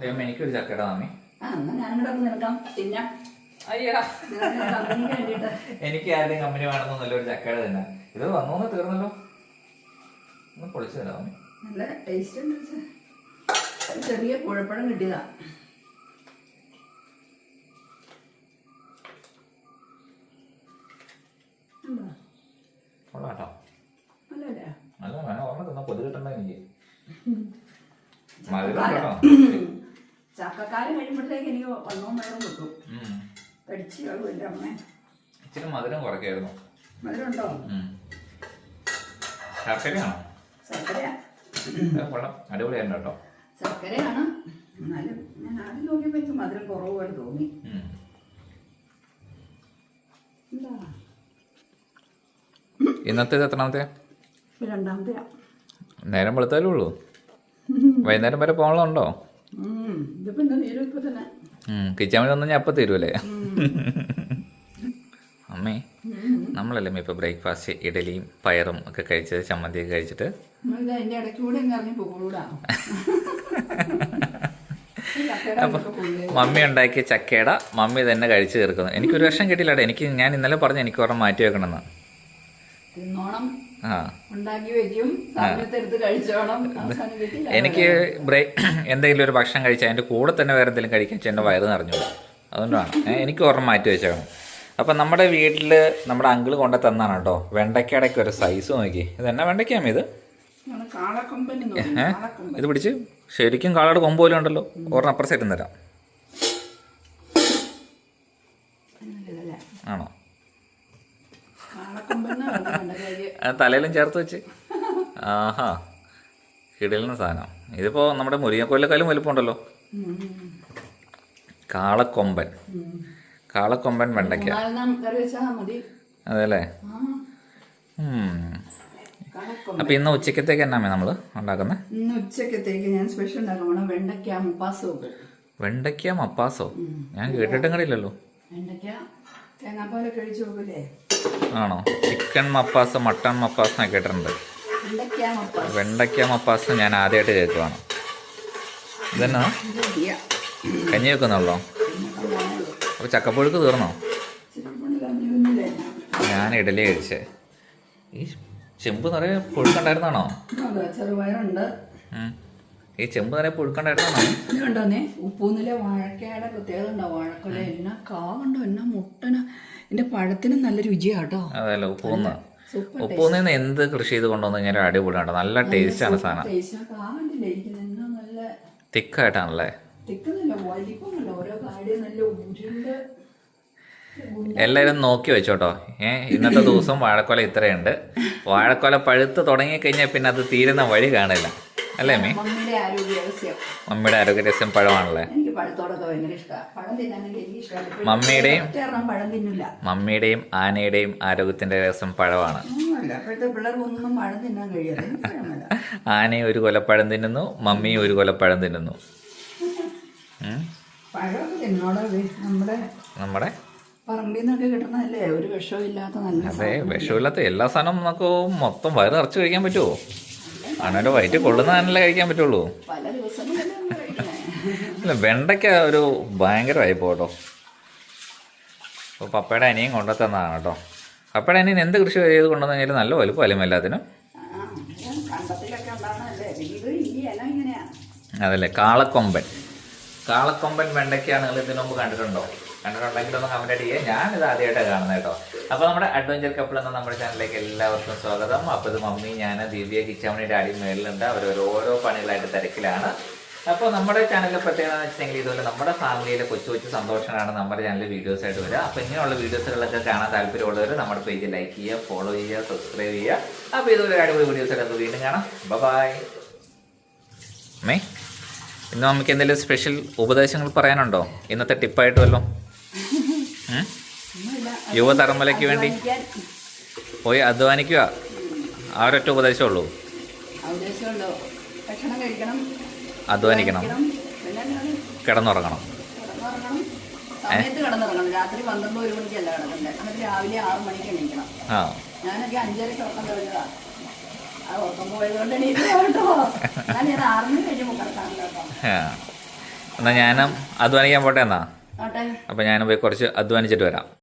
ദൈവം എനിക്കൊരു ചക്കട മാമി ആ എന്നാ ഞാനും കൂടെ ഒന്ന് നിൽക്കാം. പിന്നെ? അയ്യാ. കമ്പനിക്ക് വേണ്ടിയിട്ട് എനിക്ക് ആരുടെയും കമ്പനി വേണമെന്ന് നല്ലൊരു ചക്കട തന്നെ. ഇത് വന്നോന്ന് തീർന്നല്ലോ. ഒന്ന് പൊളിച്ചു തരാം മാമി നല്ല ടേസ്റ്റ് ഉണ്ട്. ഒരു ചെറിയ കുഴപ്പഴം കിട്ടിയതാ. ഉണ്ടോ? കൊള്ളാം കേട്ടോ നല്ലതല്ലേ? നല്ല വേണം. ഓർമ്മ തിന്നാ കൊതു കിട്ടണ്ട എനിക്ക്. മധുരം കേട്ടോ ചക്കക്കാലം കഴിയുമ്പോഴത്തേക്ക് എനിക്ക് വണ്ണവും വെള്ളം കിട്ടും കടിച്ചു കളവും എന്റെ അമ്മ. ഇച്ചിരി മധുരം കുറയ്ക്കായിരുന്നു. മധുരമുണ്ടോ? ഉണ്ടോ ശർക്കരയാണോ? ശർക്കരയാ. അത് കൊള്ളാം. അടിപൊളിയായിരുന്നു കേട്ടോ. ശർക്കരയാണ്. എന്നാലും ഞാൻ ആദ്യം നോക്കിയപ്പോൾ എനിക്ക് മധുരം കുറവ് പോലെ തോന്നി ഇന്നത്തെ എത്രാമത്തെ? ഇത് രണ്ടാമത്തെയാ. നേരം വെളുത്താലേ ഉള്ളൂ. വൈകുന്നേരം വരെ പോകണമുണ്ടോ ഇപ്പൊ തന്നെ. ഞാൻ അപ്പം തരുമല്ലേ അമ്മേ നമ്മളല്ലേ ഇപ്പൊ ബ്രേക്ക്ഫാസ്റ്റ് ഇഡലിയും പയറും ഒക്കെ കഴിച്ചത് ചമ്മന്തിയൊക്കെ കഴിച്ചിട്ട്? അപ്പൊ മമ്മി ഉണ്ടാക്കിയ ചക്കയുടെ മമ്മി തന്നെ കഴിച്ചു തീർക്കുന്നു. എനിക്കൊരു വർഷം കിട്ടിയില്ല എനിക്ക് ഞാൻ ഇന്നലെ പറഞ്ഞു എനിക്ക് ഒരെണ്ണം മാറ്റി വെക്കണമെന്ന്. എനിക്ക് എന്തെങ്കിലും ഒരു ഭക്ഷണം കഴിച്ചാൽ അതിന്റെ കൂടെ തന്നെ വേറെ എന്തെങ്കിലും കഴിക്കാൻ എന്റെ വയറ് നിറഞ്ഞു. അതുകൊണ്ടാണ്. എനിക്ക് ഓർമ്മ മാറ്റി വെച്ചാണ് അപ്പം നമ്മുടെ വീട്ടിൽ നമ്മുടെ അങ്കിൾ കൊണ്ട തന്നാണ് കേട്ടോ. വെണ്ടയ്ക്കടയ്ക്ക് ഒരു സൈസ് നോക്കി. ഇത്? എന്നാ വെണ്ടയ്ക്കാമേ ഇത്. ഇത് പിടിച്ച് ശരിക്കും കാളയുടെ കൊമ്പ് പോലും ഉണ്ടല്ലോ. ഓർമ്മ അപ്പുറം സൈഡിൽ തരാം. തലയിലും ചേർത്ത് വെച്ച്. ആഹാ കിടലിന് സാധനം. ഇതിപ്പോ നമ്മുടെ മുരിങ്ങക്കൊല്ലക്കാലും വലുപ്പമുണ്ടല്ലോ. കാളക്കൊമ്പൻ. കാളക്കൊമ്പൻ വെണ്ടയ്ക്ക. അതെല്ലേ അപ്പൊ ഇന്ന് ഉച്ചക്കത്തേക്ക് എന്നാമേ നമ്മൾ ഉണ്ടാക്കുന്നത് ഇന്ന് ഉച്ചക്കത്തേക്ക് ഞാൻ സ്പെഷ്യൽ ഉണ്ടാക്കണം വെണ്ടയ്ക്ക മപ്പാസോ വെണ്ടയ്ക്ക മപ്പാസോ ഞാൻ കേട്ടിട്ടും കണ്ടില്ലല്ലോ. വെണ്ടയ്ക്ക തേങ്ങാപ്പാലൊക്കെ കഴിച്ചു വെക്കൂലേ? ആണോ? ചിക്കൻ മപ്പാസ് മട്ടൺ മപ്പാസ് എന്നൊക്കെ കേട്ടിട്ടുണ്ട്. വെണ്ടയ്ക്ക മുപ്പാസ്. ഞാൻ ആദ്യമായിട്ട് കേൾക്കുവാണ്. ഇതെന്നാ? കഞ്ഞി വെക്കുന്നുള്ളോ അപ്പൊ അപ്പോൾ ചക്കപ്പുഴുക്ക് തീർന്നോ? ഞാൻ ഇഡലി കഴിച്ചേ. ഈ ചെമ്പ് നിറയെ പുഴുക്കുണ്ടായിരുന്നാണോ. ഈ ചെമ്പ് നിറയെ പുഴുക്കുണ്ടായിരുന്നാണോ? ഉപ്പൂന്നിലെ വാഴക്കയുടെ പ്രത്യേകത ഉണ്ടോ? വാഴക്കൊല എന്നാ കാവുണ്ടോ? എന്നാ മുട്ടന ഇതിന്റെ പഴത്തിന് നല്ല രുചിയാട്ടോ. അതല്ല ഉപ്പൂന്ന്. നിന്ന് എന്ത് കൃഷി ചെയ്ത് കൊണ്ടുവന്നു കഴിഞ്ഞാൽ അടിപൊളിയാണ് നല്ല ടേസ്റ്റ്. ആണ് സാധനം തിക്കായിട്ടാണല്ലേ? എല്ലാരും എല്ലാവരും നോക്കി വെച്ചോട്ടോ. ഏ ഇന്നത്തെ ദിവസം വാഴക്കൊല ഇത്രയുണ്ട്. വാഴക്കൊല പഴുത്ത് തുടങ്ങിക്കഴിഞ്ഞാൽ പിന്നെ അത് തീരുന്ന വഴി കാണില്ല. അല്ലേ മീ മമ്മിയുടെ ആരോഗ്യ രഹസ്യം മമ്മിയുടെ ആരോഗ്യരസ്യം പഴമാണല്ലേ? എനിക്ക് പഴത്തോടൊക്കെ ഭയങ്കര ഇഷ്ടമാണ് പഴം തിന്നാനെങ്കിൽ എനിക്ക് ഇഷ്ടമാണ് മമ്മിയുടെയും ഒറ്റയെണ്ണം പഴം തിന്നില്ല മമ്മിയുടെയും ആനയുടെയും ആരോഗ്യത്തിന്റെ രസം പഴമാണ്. ആന അപ്പോഴത്തെ പിള്ളേർക്കൊന്നും പഴം തിന്നാൻ കഴിയാതെ എനിക്ക് പഴമല്ല ആനയും ഒരു കൊലപ്പഴം തിന്നുന്നു മമ്മിയും ഒരു കൊലപ്പഴം തിന്നുന്നു. ഉം. പഴമൊക്കെ തിന്നോടെ നമ്മുടെ നമ്മുടെ പറമ്പിൽ നിന്നൊക്കെ കിട്ടുന്നതല്ലേ? ഒരു നല്ല അതെ വിഷമില്ലാത്ത എല്ലാ സാധനവും നമുക്ക് മൊത്തം വയറ് നിറച്ച് കഴിക്കാൻ പറ്റുമോ ആനയുടെ കൊള്ളുന്ന കൊള്ളുന്നതല്ലേ കഴിക്കാൻ പറ്റുള്ളൂ? അല്ല വെണ്ടയ്ക്ക ഒരു ഭയങ്കരമായി പോട്ടോ. അപ്പോൾ പപ്പയുടെ അനിയും കൊണ്ടുത്തന്നതാണ് കേട്ടോ. പപ്പയുടെ അനിയൻ എന്ത് കൃഷി ചെയ്ത് കൊണ്ടുവന്നു കഴിഞ്ഞാൽ നല്ല വലുപ്പമല്ലേ എല്ലാത്തിനും? ഈ ഇല ഇങ്ങനെയാ. അതല്ലേ കാളക്കൊമ്പൻ. കാളക്കൊമ്പൻ വെണ്ടയ്ക്കാണ് നിങ്ങൾ ഇതിനു മുമ്പ് കണ്ടിട്ടുണ്ടോ? കണ്ടിട്ടുണ്ടെങ്കിൽ ഒന്ന് കമന്റ് അടിക്കുക. ഞാനിത് ആദ്യമായിട്ടാണ് കാണുന്നത് കേട്ടോ. അപ്പോൾ നമ്മുടെ അഡ്വഞ്ചർ കപ്പിൾ എന്ന നമ്മുടെ ചാനലിലേക്ക് എല്ലാവർക്കും സ്വാഗതം. അപ്പോൾ ഇത് മമ്മി ഞാൻ ദിവ്യ കിച്ചാമണി അടി മേളിലുണ്ട് അവർ ഓരോ പണികളായിട്ട് തിരക്കിലാണ്. അപ്പോൾ നമ്മുടെ ചാനലിലെ പ്രത്യേകത എന്ന് വെച്ചിട്ടുണ്ടെങ്കിൽ ഇതുപോലെ നമ്മുടെ ഫാമിലിയിലെ കൊച്ചു കൊച്ചു സന്തോഷങ്ങളാണ് നമ്മുടെ ചാനലിൽ വീഡിയോസ് ആയിട്ട് വരിക. അപ്പോൾ ഇങ്ങനെയുള്ള വീഡിയോസുകളൊക്കെ കാണാൻ താല്പര്യമുള്ളവർ നമ്മുടെ പേജ് ലൈക്ക് ചെയ്യുക ഫോളോ ചെയ്യുക സബ്സ്ക്രൈബ് ചെയ്യുക. അപ്പോൾ ഇതുപോലെ അടിപൊളി വീഡിയോസ് ഒക്കെ നമുക്ക് വീണ്ടും കാണാം. ബൈ അമ്മേ ഇന്ന് നമുക്ക് എന്തെങ്കിലും സ്പെഷ്യൽ ഉപദേശങ്ങൾ പറയാനുണ്ടോ? ഇന്നത്തെ ടിപ്പായിട്ട് വല്ലോ യുവതലമുറയ്ക്ക് വേണ്ടി പോയി അധ്വാനിക്കുക. ആ ഒരൊറ്റ ഉപദേശമുള്ളൂ. അധ്വാനിക്കണം? കിടന്നുറങ്ങണം. സമയത്ത് കിടന്നുറങ്ങണം. രാത്രി പന്ത്രണ്ട് ഒരു മണിക്കല്ല കിടക്കണ്ടേ. എന്നിട്ട് രാവിലെ ആറ് മണിക്ക് എണീക്കണം. ആ. ഞാനൊക്കെ അഞ്ചരക്ക് ഉറക്കം കഴിഞ്ഞതാ. ആ ഉറക്കം പോയത് കൊണ്ട് എണീറ്റ് ഞാൻ ഞാൻ ആറ് മണി കിടക്കാറില്ല കേട്ടോ. എന്നാൽ ഞാനും അധ്വാനിക്കാൻ പോട്ടെ എന്നാ. അപ്പൊ ഞാൻ ഞാനും പോയി കുറച്ച് അധ്വാനിച്ചിട്ട് വരാം.